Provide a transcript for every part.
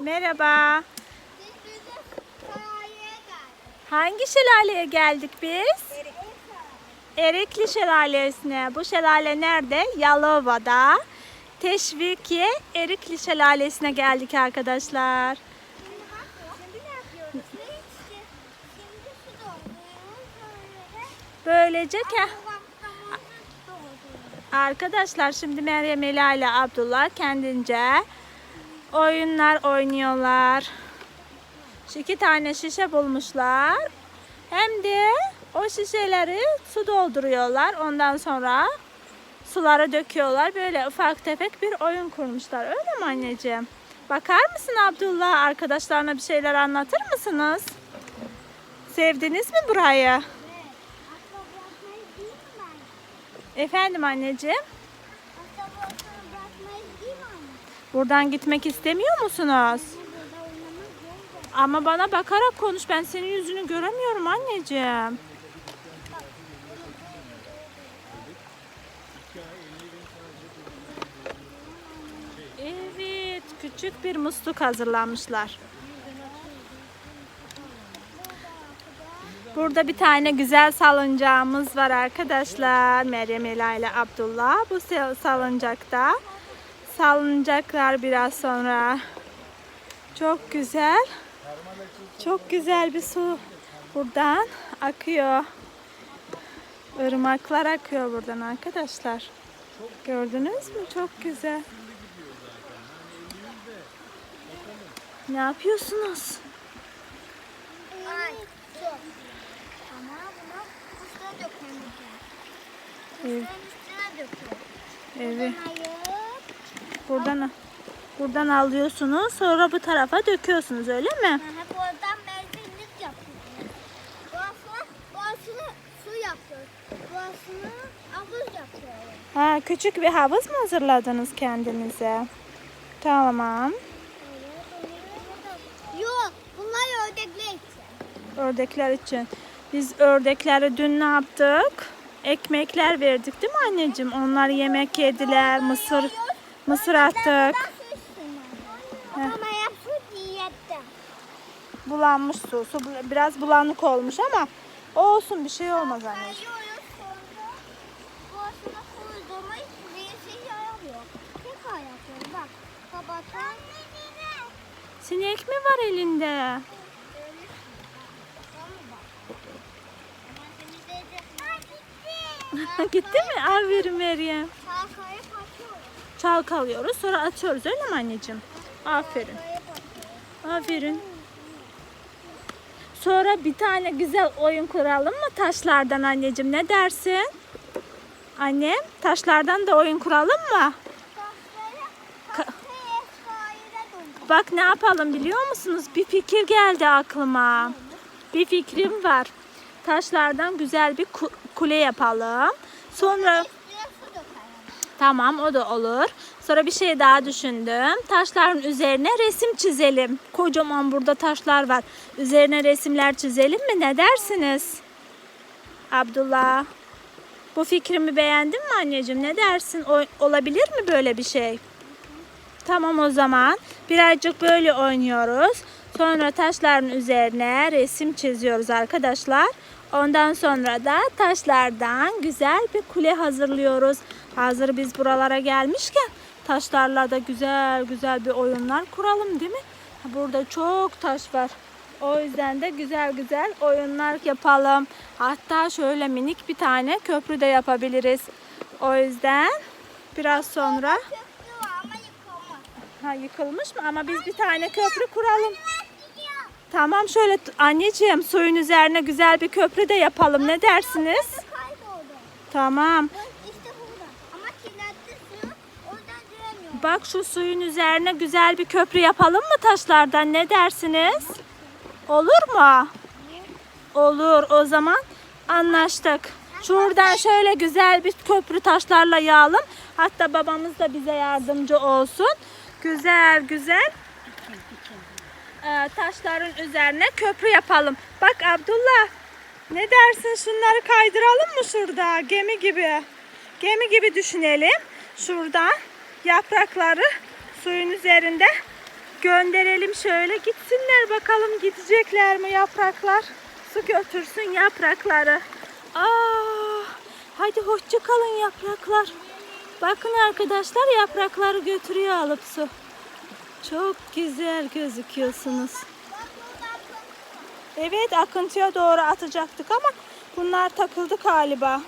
Merhaba. Hangi şelaleye geldik biz? Erikli Şelalesi'ne. Bu şelale nerede? Yalova'da. Teşvikiye Erikli Şelalesi'ne geldik arkadaşlar. Şimdi bak, şimdi ne yapıyoruz? Şimdi, şimdi su dolduruyoruz. Böyle de Böylece ke arkadaşlar şimdi Meryem Ela ile Abdullah kendince oyunlar oynuyorlar. Şu iki tane şişe bulmuşlar. Hem de o şişeleri su dolduruyorlar. Ondan sonra sulara döküyorlar. Böyle ufak tefek bir oyun kurmuşlar. Öyle mi anneciğim? Bakar mısın Abdullah? Arkadaşlarına bir şeyler anlatır mısınız? Sevdiniz mi burayı? Akla bırakmayı değil mi ben? Efendim anneciğim? Buradan gitmek istemiyor musunuz? Ama bana bakarak konuş. Ben senin yüzünü göremiyorum anneciğim. Evet, küçük bir musluk hazırlanmışlar. Burada bir tane güzel salıncağımız var arkadaşlar. Meryem Ela ile Abdullah. Bu sal- salıncakta salınacaklar biraz sonra. Çok güzel. Çok güzel bir su buradan akıyor. Irmaklar akıyor buradan arkadaşlar. Gördünüz mü? Çok güzel. Ne yapıyorsunuz? Ay, su. Ama bunu üstüne dökmemiz lazım. Evet. Evet. Buradan buradan alıyorsunuz, sonra bu tarafa döküyorsunuz, öyle mi? Hep oradan benzinlik yapıyoruz. Burasını, burasını su yapıyoruz. Burasını havuz yapıyoruz. Ha, küçük bir havuz mu hazırladınız kendinize? Tamam. Yok, bunlar ördekler için. Ördekler için. Biz ördekleri dün ne yaptık? Ekmekler verdik değil mi anneciğim? Onlar yemek yediler, mısır mısır attık. Bulanmış su. Su biraz bulanık olmuş ama olsun bir şey olmaz anneciğim. Sinek mi var elinde? Gitti mi? Aferin Meryem. Çalkayı. Çalkalıyoruz sonra atıyoruz öyle mi anneciğim? Aferin. Aferin. Sonra bir tane güzel oyun kuralım mı taşlardan anneciğim? Ne dersin? Annem taşlardan da oyun kuralım mı? Bak ne yapalım biliyor musunuz? Bir fikir geldi aklıma. Bir fikrim var. Taşlardan güzel bir kule yapalım. Sonra tamam o da olur. Sonra bir şey daha düşündüm. Taşların üzerine resim çizelim. Kocaman burada taşlar var. Üzerine resimler çizelim mi? Ne dersiniz? Abdullah. Bu fikrimi beğendin mi anneciğim? Ne dersin? O- olabilir mi böyle bir şey? Tamam o zaman. Birazcık böyle oynuyoruz. Sonra taşların üzerine resim çiziyoruz arkadaşlar. Ondan sonra da taşlardan güzel bir kule hazırlıyoruz. Hazır biz buralara gelmişken taşlarla da güzel güzel bir oyunlar kuralım değil mi? Burada çok taş var. O yüzden de güzel güzel oyunlar yapalım. Hatta şöyle minik bir tane köprü de yapabiliriz. O yüzden biraz sonra. Ha yıkılmış mı? Ama biz bir tane köprü kuralım. Tamam şöyle anneciğim suyun üzerine güzel bir köprü de yapalım. Ne dersiniz? Tamam. Bak şu suyun üzerine güzel bir köprü yapalım mı taşlardan? Ne dersiniz? Olur mu? Olur. O zaman anlaştık. Şuradan şöyle güzel bir köprü taşlarla yağalım. Hatta babamız da bize yardımcı olsun. Güzel güzel taşların üzerine köprü yapalım. Bak Abdullah Ne dersin şunları kaydıralım mı şurada gemi gibi? Gemi gibi düşünelim. Şuradan yaprakları suyun üzerinde gönderelim şöyle gitsinler bakalım gidecekler mi yapraklar? Su götürsün yaprakları. Aa, hadi hoşça kalın yapraklar. Bakın arkadaşlar yaprakları götürüyor alıp su. Çok güzel gözüküyorsunuz. Evet akıntıya doğru atacaktık ama bunlar takıldı galiba.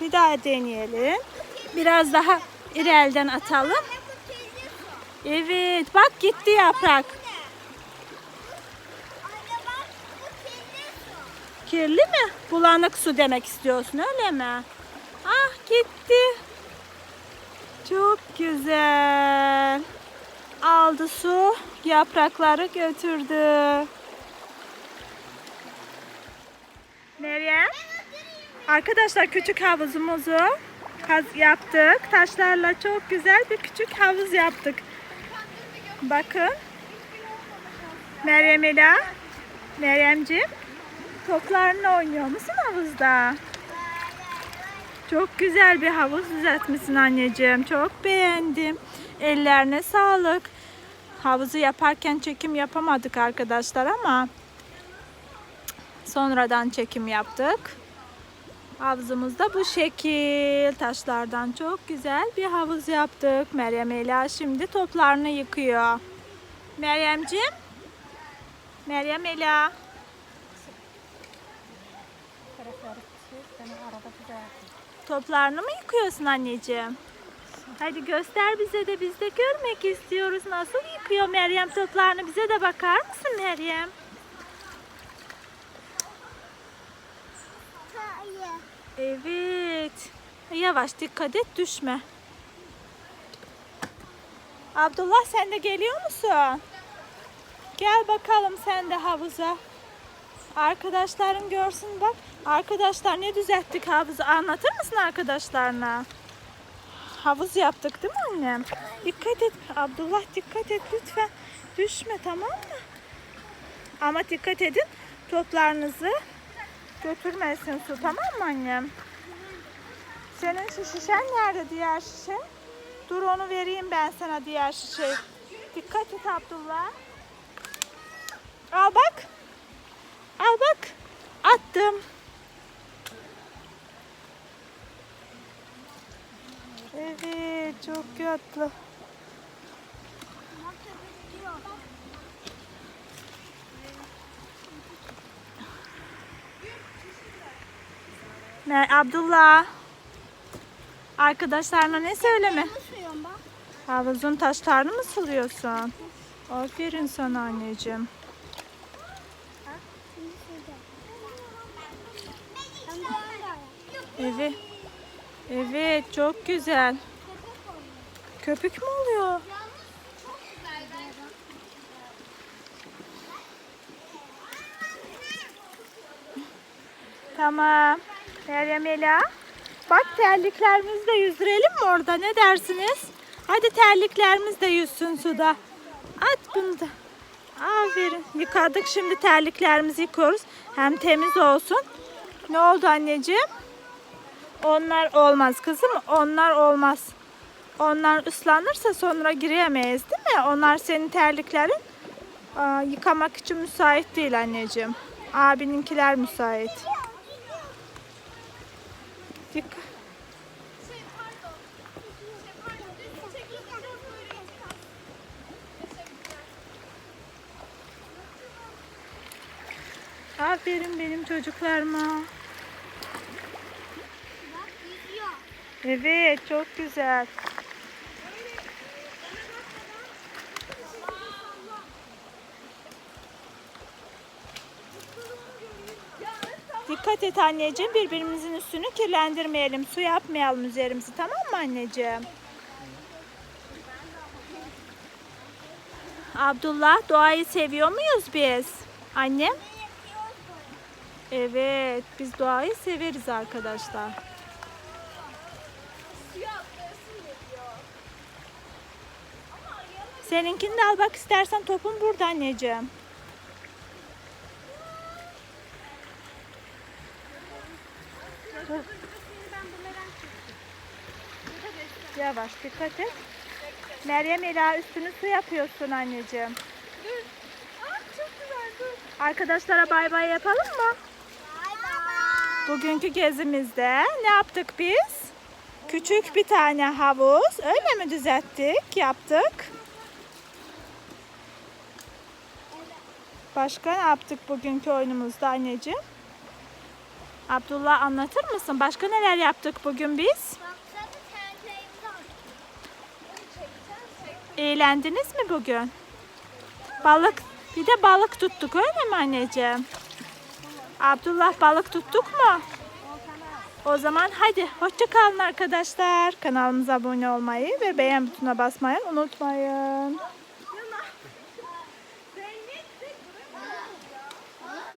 Bir daha deneyelim. Biraz daha ileriden atalım. Evet bak gitti yaprak. Kirli mi? Bulanık su demek istiyorsun öyle mi? Ah gitti. Çok güzel. Aldı su, yaprakları götürdü. Meryem? Arkadaşlar küçük havuzumuzu yaptık. Taşlarla çok güzel bir küçük havuz yaptık. Bakın. Meryem Ela. Meryemciğim. Toplarla oynuyor musun havuzda? Çok güzel bir havuz düzeltmişsin anneciğim. Çok beğendim. Ellerine sağlık. Havuzu yaparken çekim yapamadık arkadaşlar ama sonradan çekim yaptık. Havuzumuz da bu şekil. Taşlardan çok güzel bir havuz yaptık. Meryem Ela şimdi toplarını yıkıyor. Meryemciğim. Meryem Ela. Toplarını mı yıkıyorsun anneciğim? Hadi göster bize de biz de görmek istiyoruz. Nasıl yıkıyor Meryem toplarını bize de bakar mısın Meryem? Evet. Yavaş dikkat et düşme. Abdullah sen de geliyor musun? Gel bakalım sen de havuza. Arkadaşların görsün bak. Arkadaşlar ne düzelttik havuzu anlatır mısın arkadaşlarına? Havuz yaptık değil mi annem? Dikkat et Abdullah dikkat et lütfen. Düşme tamam mı? Ama dikkat edin toplarınızı götürmesin su tamam mı annem? Senin şu şişen nerede diğer şişe? Dur onu vereyim ben sana diğer şişeyi. Dikkat et Abdullah. Al bak. Al bak. Attım. Evet çok tatlı. Mer Abdullah. Arkadaşlarına ne söyleme? Havuzun taşlarını mı suluyorsun? Aferin sana anneciğim. Evet. Evet çok güzel. Köpük mü oluyor? Tamam. Meryem Ela. Bak terliklerimizi de yüzdürelim mi orada? Ne dersiniz? Hadi terliklerimiz de yüzsün suda. At bunu da. Aferin. Yıkadık şimdi terliklerimizi yıkıyoruz. Hem temiz olsun. Ne oldu anneciğim? Onlar olmaz kızım. Onlar olmaz. Onlar ıslanırsa sonra giremeyiz değil mi? Onlar senin terliklerin aa, yıkamak için müsait değil anneciğim. Abininkiler müsait. Dikkat. Aferin benim çocuklarıma. Bak yüzüyor. Evet çok güzel. Dikkat et anneciğim birbirimizin üstünü kirlendirmeyelim. Su yapmayalım üzerimizi tamam mı anneciğim? Abdullah doğayı seviyor muyuz biz? Annem? Evet biz doğayı severiz arkadaşlar. Seninkini de al bak istersen topun burada anneciğim. Yavaş dikkat et. Meryem Ela üstünü su yapıyorsun anneciğim. Dur. Aa çok güzel dur. Arkadaşlara bay bay yapalım mı? Bay bay. Bugünkü gezimizde ne yaptık biz? Küçük bir tane havuz. Öyle mi düzelttik? Yaptık. Başka ne yaptık bugünkü oyunumuzda anneciğim? Abdullah anlatır mısın? Başka neler yaptık bugün biz? Eğlendiniz mi bugün? Balık, bir de balık tuttuk öyle mi anneciğim? Abdullah balık tuttuk mu? O zaman hadi hoşça kalın arkadaşlar. Kanalımıza abone olmayı ve beğen butonuna basmayı unutmayın.